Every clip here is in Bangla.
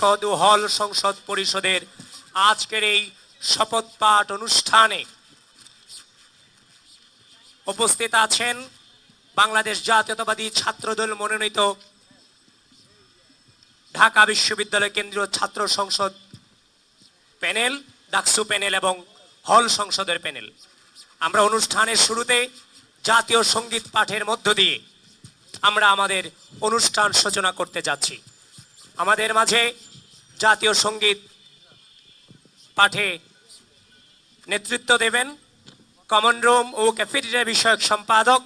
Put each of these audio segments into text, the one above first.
পরিষদ ও হল সংসদ পরিষদের আজকের এই শপথ পাঠ অনুষ্ঠানে উপস্থিত আছেন বাংলাদেশ জাতীয়তাবাদী ছাত্রদল মনোনীত ঢাকা বিশ্ববিদ্যালয় কেন্দ্রীয় ছাত্র সংসদ প্যানেল, ডাকসু প্যানেল এবং হল সংসদের প্যানেল। আমরা অনুষ্ঠানের শুরুতে জাতীয় সংগীত পাঠের মধ্য দিয়ে আমরা আমাদের অনুষ্ঠান সূচনা করতে যাচ্ছি। আমাদের মাঝে জাতীয় সংগীত পাঠে নেতৃত্ব দেবেন কমন রুম ও ক্যাফেটেরিয়া বিষয়ক সম্পাদক,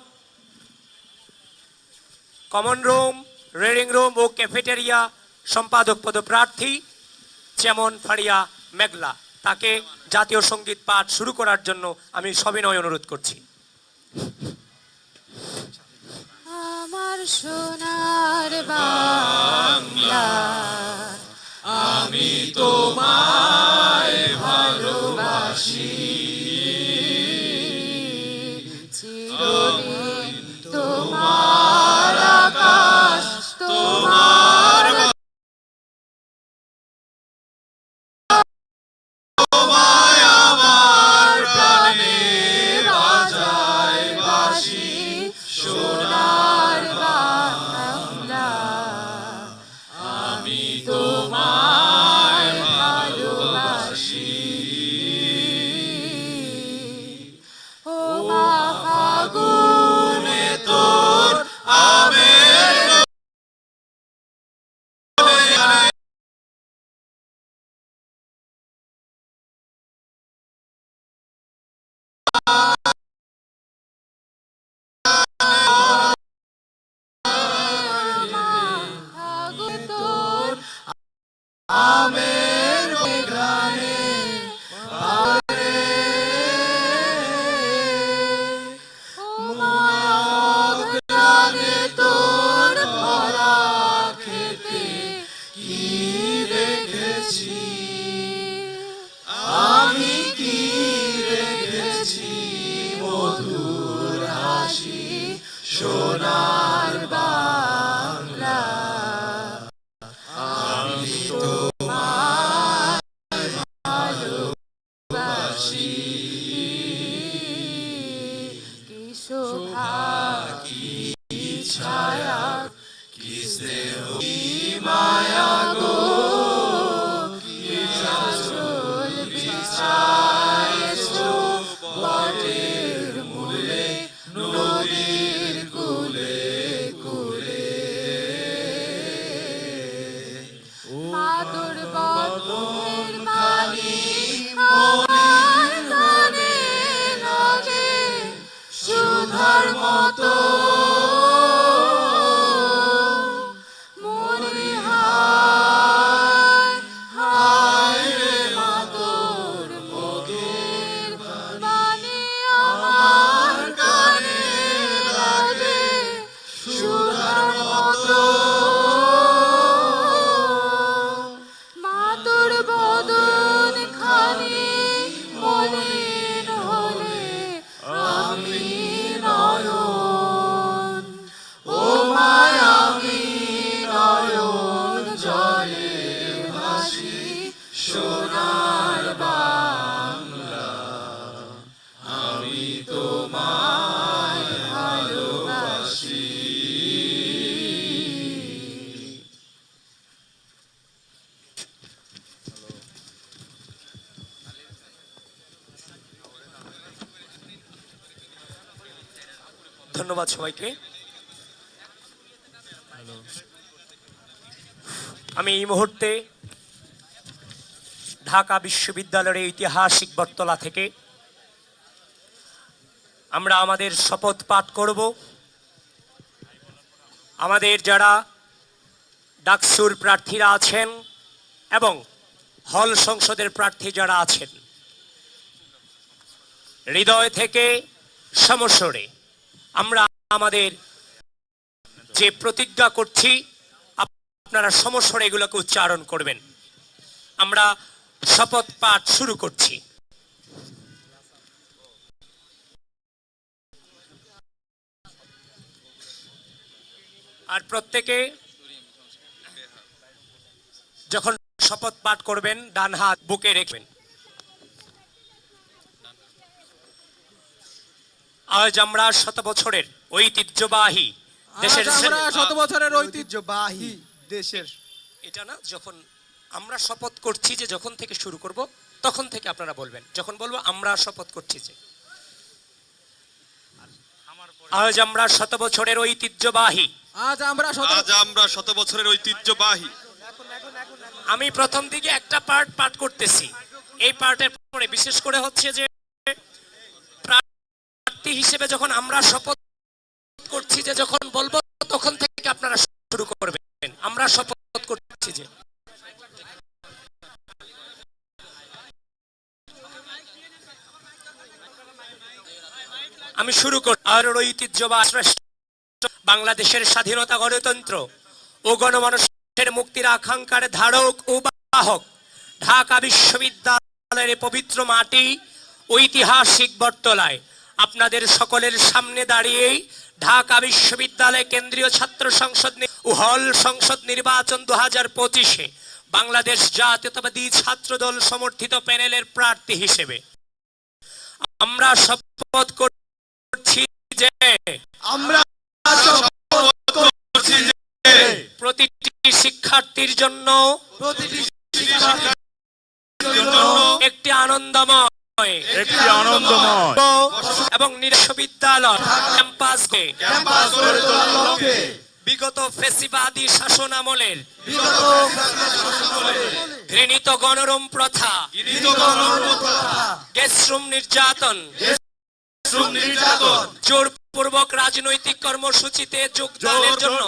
কমন রুম, রিডিং রুম ও ক্যাফেটেরিয়া সম্পাদক পদপ্রার্থী যেমন ফারিয়া মেঘলা। তাকে জাতীয় সংগীত পাঠ শুরু করার জন্য আমি সবিনয় অনুরোধ করছি। আমার সোনার বাংলা আমি Oh. জলে ভাসি সোনার বাংলা আমি তোমায় ভালোবাসি ধন্যবাদ সবাইকে। আমি এই মুহূর্তে ঢাকা বিশ্ববিদ্যালয়ের ঐতিহাসিক বটতলা থেকে আমরা আমাদের শপথ পাঠ করব। আমাদের যারা ডাকসুর প্রার্থীরা আছেন এবং হল সংসদের প্রার্থী যারা আছেন, হৃদয় থেকে সমস্বরে আমরা আমাদের যে প্রতিজ্ঞা করছি আপনারা সমস্বরে এগুলোকে উচ্চারণ করবেন। আমরা শপথ পাঠ শুরু করছি। আর প্রত্যেকে যখন শপথ পাঠ করবেন ডান হাত বুকে রেখবেন আজ আমরা শত বছরের ঐতিহ্যবাহী দেশের শত বছরের ঐতিহ্যবাহী। দেশের এটা না যখন আমরা শপথ করছি যে যখন থেকে শুরু করব তখন থেকে আপনারা বলবেন। যখন বলব আমরা শপথ করছি যে। আজ আমরা শত বছরের ঐতিহ্যবাহী। আজ আমরা শত আজ আমরা শত বছরের ঐতিহ্যবাহী। আমি প্রথম দিকে একটা পার্ট পাঠ করতেছি। এই পার্টের পরে বিশেষ করে হচ্ছে যে প্রার্থী হিসেবে যখন আমরা শপথ করছি যে যখন বলব তখন থেকে আপনারা শুরু করবেন আমরা শপথ করছি যে আমি শুরু করি আর ঐতিহ্য বা শ্রেষ্ঠ বাংলাদেশের স্বাধীনতা গণতন্ত্র ও গণমানুষের মুক্তির আকাঙ্ক্ষার ধারক ও বাহক ঢাকা বিশ্ববিদ্যালয়ের পবিত্র মাটি ঐতিহাসিক বটতলায়। আপনাদের সকলের সামনে দাঁড়িয়েই ঢাকা বিশ্ববিদ্যালয় কেন্দ্রীয় ছাত্র সংসদ ও হল সংসদ নির্বাচন দু হাজার পঁচিশে বাংলাদেশ জাতীয়তাবাদী ছাত্র দল সমর্থিত প্যানেলের প্রার্থী হিসেবে। আমরা শপথ করছি যে আমরা করছি যে প্রতিটি শিক্ষার্থীর জন্য প্রতিটি একটি আনন্দময় একটি আনন্দময় এবং বিশ্ববিদ্যালয় ক্যাম্পাসকে ক্যাম্পাস বিগত ফেসিবাদী শাসন আমলের ঘৃণিত গণরম প্রথা গেস্টরুম নির্যাতন শ্রম নির্যাতন জোরপূর্বক রাজনৈতিক কর্মসূচিতে যোগদানের জন্য।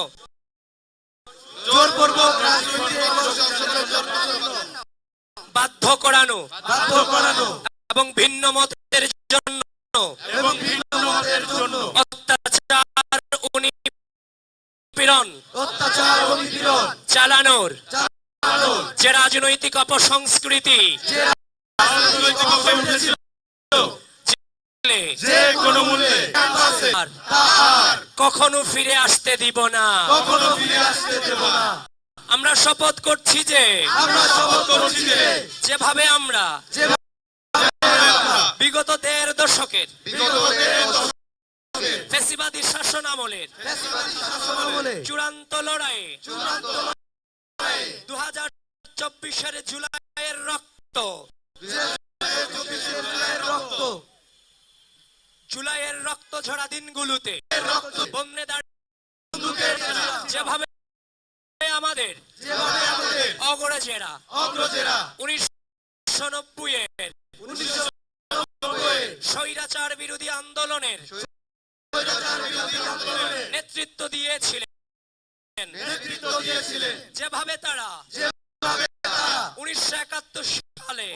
জোরপূর্বক রাজনৈতিক কর্মসূচির জন্য। বাধ্য করানো। বাধ্য করানো। এবং ভিন্ন মতের জন্য। এবং ভিন্ন মতের জন্য। অত্যাচার ও নিপীড়ন অত্যাচার ও নিপীড়ন। চালানোর। যে রাজনৈতিক অপসংস্কৃতি। যে রাজনৈতিক জেলে যে কোনো মূল্যে। কখনো ফিরে আসতে দিব না। কখনো ফিরে আসতে দেব না। আমরা শপথ করছি যে আমরা শপথ করছি যে যেভাবে আমরা বিগত দেড় দশকের বিগত দেড় ফেসিবাদী শাসন আমলের চূড়ান্ত লড়াইয়ে চূড়ান্ত দু হাজার চব্বিশের জুলাইয়ের রক্ত জুলাইয়ের রক্ত জুলাইয়ের রক্ত ঝরা দিনগুলোতে। যেভাবে আমাদের অগ্রজেরা। উনিশশো নব্বই এর স্বৈরাচার বিরোধী আন্দোলনের নেতৃত্ব দিয়েছিলেন। নেতৃত্ব যেভাবে তারা উনিশশো একাত্তর সালে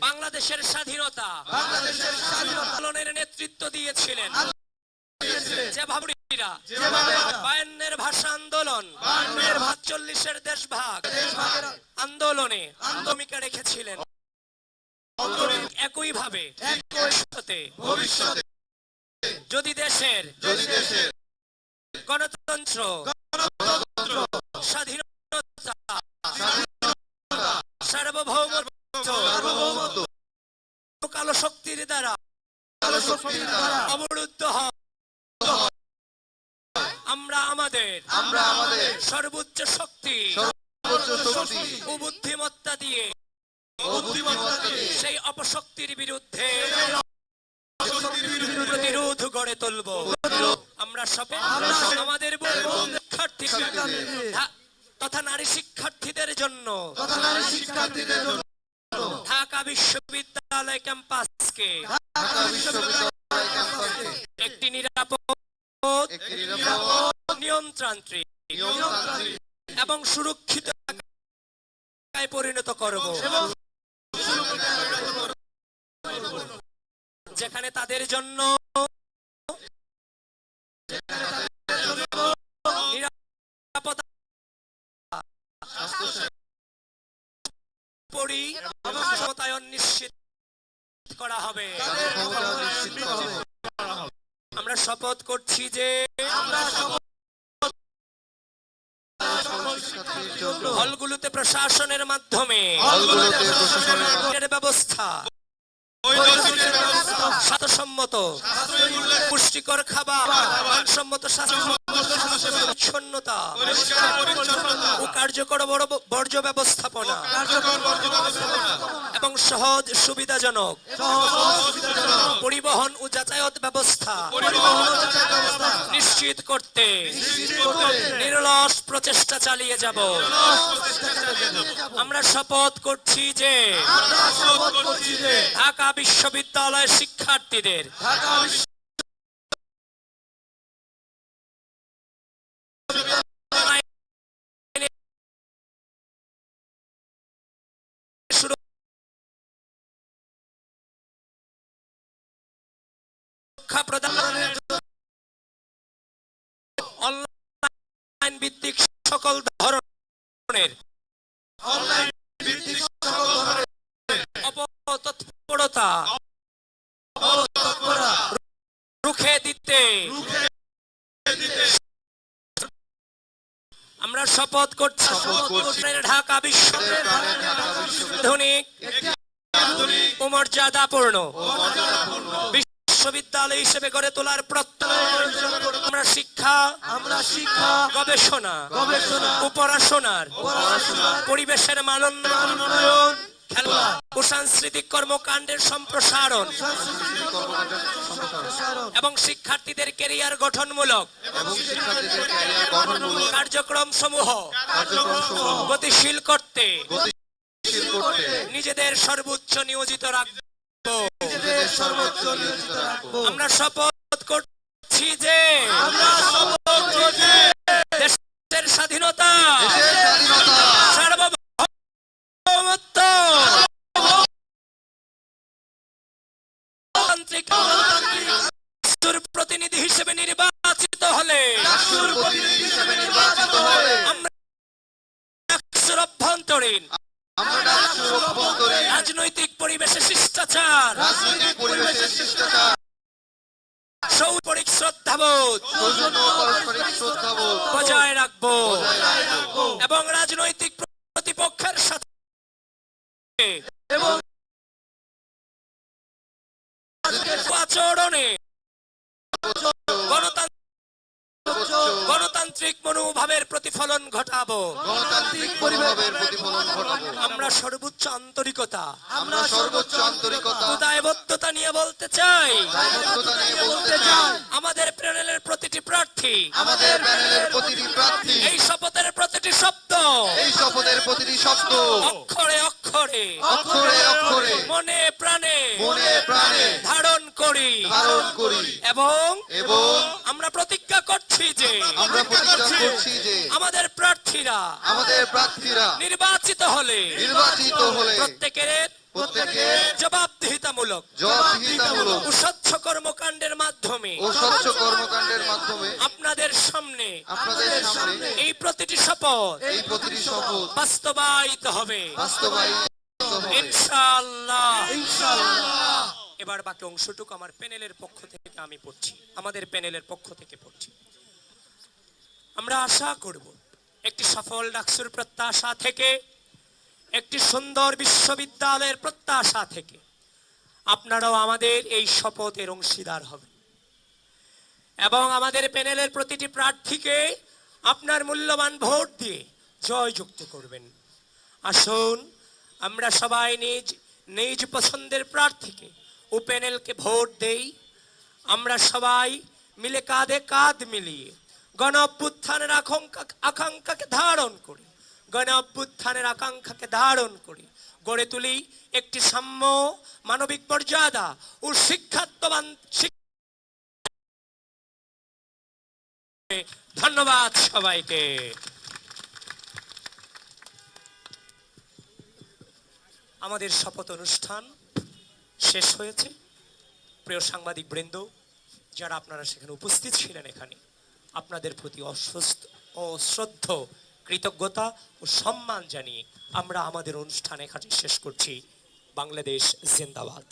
বাংলাদেশের স্বাধীনতা। বাংলাদেশের স্বাধীনতা। আন্দোলনের নেতৃত্ব দিয়েছিলেন। বায়ান্নের ভাষা আন্দোলন। বায়ান্নের ভাষা- চল্লিশের দেশভাগ। আন্দোলনে ভূমিকা রেখেছিলেন। একই ভাবে ভবিষ্যতে। যদি দেশের গণতন্ত্র। স্বাধীনতা। সার্বভৌমত্ব। কালো শক্তির দ্বারা অবরুদ্ধ হয়। আমরা আমাদের আমরা আমাদের সর্বোচ্চ শক্তি ও বুদ্ধিমত্তা দিয়ে সেই অপশক্তির বিরুদ্ধে প্রতিরোধ গড়ে তুলব। আমরা সবে আমাদের শিক্ষার্থী তথা নারী শিক্ষার্থীদের জন্য ঢাকা বিশ্ববিদ্যালয় ক্যাম্পাসকে। একটি নিরাপদ নিয়মতান্ত্রিক এবং সুরক্ষিত পরিণত করব। যেখানে তাদের জন্য নিরাপত্তা পরি ক্ষমতায়ন নিশ্চিত করা হবে। আমরা শপথ করছি যে হলগুলোতে প্রশাসনের মাধ্যমে ব্যবস্থা স্বাস্থ্যসম্মত পুষ্টিকর খাবার মানসম্মত স্বাস্থ্যচ্ছন্নতা ও কার্যকর বর্জ্য ব্যবস্থাপনা। এবং সহজ সুবিধাজনক। পরিবহন ও যাতায়াত ব্যবস্থা নিশ্চিত করতে। নিরলস প্রচেষ্টা চালিয়ে যাব। আমরা শপথ করছি যে ঢাকা বিশ্ববিদ্যালয়ের শিক্ষার্থীদের সুরক্ষা প্রদানের অনলাইন ভিত্তিক সকল ধরনের অপতৎপরতা রুখে দিতে আমরা শপথ করছি। ঢাকা বিশ্ববিদ্যালয় আধুনিক ও মর্যাদাপূর্ণ। বিশ্ববিদ্যালয় হিসেবে গড়ে তোলার প্রত্যয় আমরা শিক্ষা আমরা শিক্ষা গবেষণা গবেষণা ও পরিবেশের মানোন্নয়ন খেলা ও সাংস্কৃতিক কর্মকাণ্ডের সম্প্রসারণ এবং শিক্ষার্থীদের কেরিয়ার গঠনমূলক কার্যক্রম সমূহ গতিশীল করতে গতিশীল করতে নিজেদের সর্বোচ্চ নিয়োজিত রাখব। নিজেদের সর্বোচ্চ নিয়োজিত রাখব আমরা শপথ করছি যে দেশের স্বাধীনতা দেশের স্বাধীনতা সার্বভৌমত্ব প্রতিনিধি হিসেবে নির্বাচিত সৌপরিক শ্রদ্ধাবোধ। বজায় রাখব। এবং রাজনৈতিক প্রতিপক্ষের সাথে। আচরণে। গণতান্ত্রিক গণতান্ত্রিক মনোভাবের প্রতিফলন ঘটাবো। গণতান্ত্রিক পরিভাবের প্রতিফলন ঘটাবো। আমরা সর্বোচ্চ আন্তরিকতা। আমরা সর্বোচ্চ আন্তরিকতা। দায়বদ্ধতা নিয়ে বলতে চাই। দায়বদ্ধতা নিয়ে বলতে চাই। আমাদের প্যানেলের প্রতিটি প্রার্থী। আমাদের প্যানেলের প্রতিটি প্রার্থী। এই শপথের প্রতিটি শব্দ। এই শপথের প্রতিটি শব্দ। অক্ষরে অক্ষরে। অক্ষরে অক্ষরে। মনে প্রাণে। মনে প্রাণে। ধারণ করি। ধারণ করি। এবং এবং আমরা প্রতিজ্ঞা করছি যে আমরা প্রতিজ্ঞা করছি যে আমাদের প্রার্থীরা আমাদের প্রার্থীরা নির্বাচিত হলে নির্বাচিত হলে প্রত্যেকের প্রত্যেকে জবাবদিহিতামূলক জবাবদিহিতামূলক ও কর্মকাণ্ডের মাধ্যমে ও কর্মকাণ্ডের মাধ্যমে আপনাদের সামনে আপনাদের সামনে এই প্রতিটি শপথ এই প্রতিটি শপথ বাস্তবায়িত হবে। বাস্তবায়িত হবে। ইনশাআল্লাহ। এবার বাকি অংশটুকু আমার প্যানেলের পক্ষ থেকে আমি পড়ছি। আমাদের প্যানেলের পক্ষ থেকে পড়ছি। আমরা আশা করব একটি সফল ডাকসুর প্রত্যাশা থেকে, একটি সুন্দর বিশ্ববিদ্যালয়ের প্রত্যাশা থেকে আপনারাও আমাদের এই শপথের অংশীদার হবেন। এবং আমাদের প্যানেলের প্রতিটি প্রার্থীকে আপনার মূল্যবান ভোট দিয়ে জয়যুক্ত করবেন। আসুন, আমরা সবাই নিজ নিজ পছন্দের প্রার্থীকে ও প্যানেলকে ভোট দেই। আমরা সবাই মিলে কাঁধে কাঁধ মিলিয়ে গণ অভ্যুত্থানের আকাঙ্ক্ষা আকাঙ্ক্ষাকে ধারণ করি। গণ অভ্যুত্থানের আকাঙ্ক্ষাকে ধারণ করি। গড়ে তুলি একটি সাম্য মানবিক মর্যাদা ও শিক্ষাত্মবান শিক- ধন্যবাদ সবাইকে। আমাদের শপথ অনুষ্ঠান শেষ হয়েছে। প্রিয় সাংবাদিক বৃন্দ যারা আপনারা সেখানে উপস্থিত ছিলেন এখানে, আপনাদের প্রতি অসুস্থ অশ্রদ্ধ কৃতজ্ঞতা ও সম্মান জানিয়ে আমরা আমাদের অনুষ্ঠান এখানে শেষ করছি। বাংলাদেশ জিন্দাবাদ।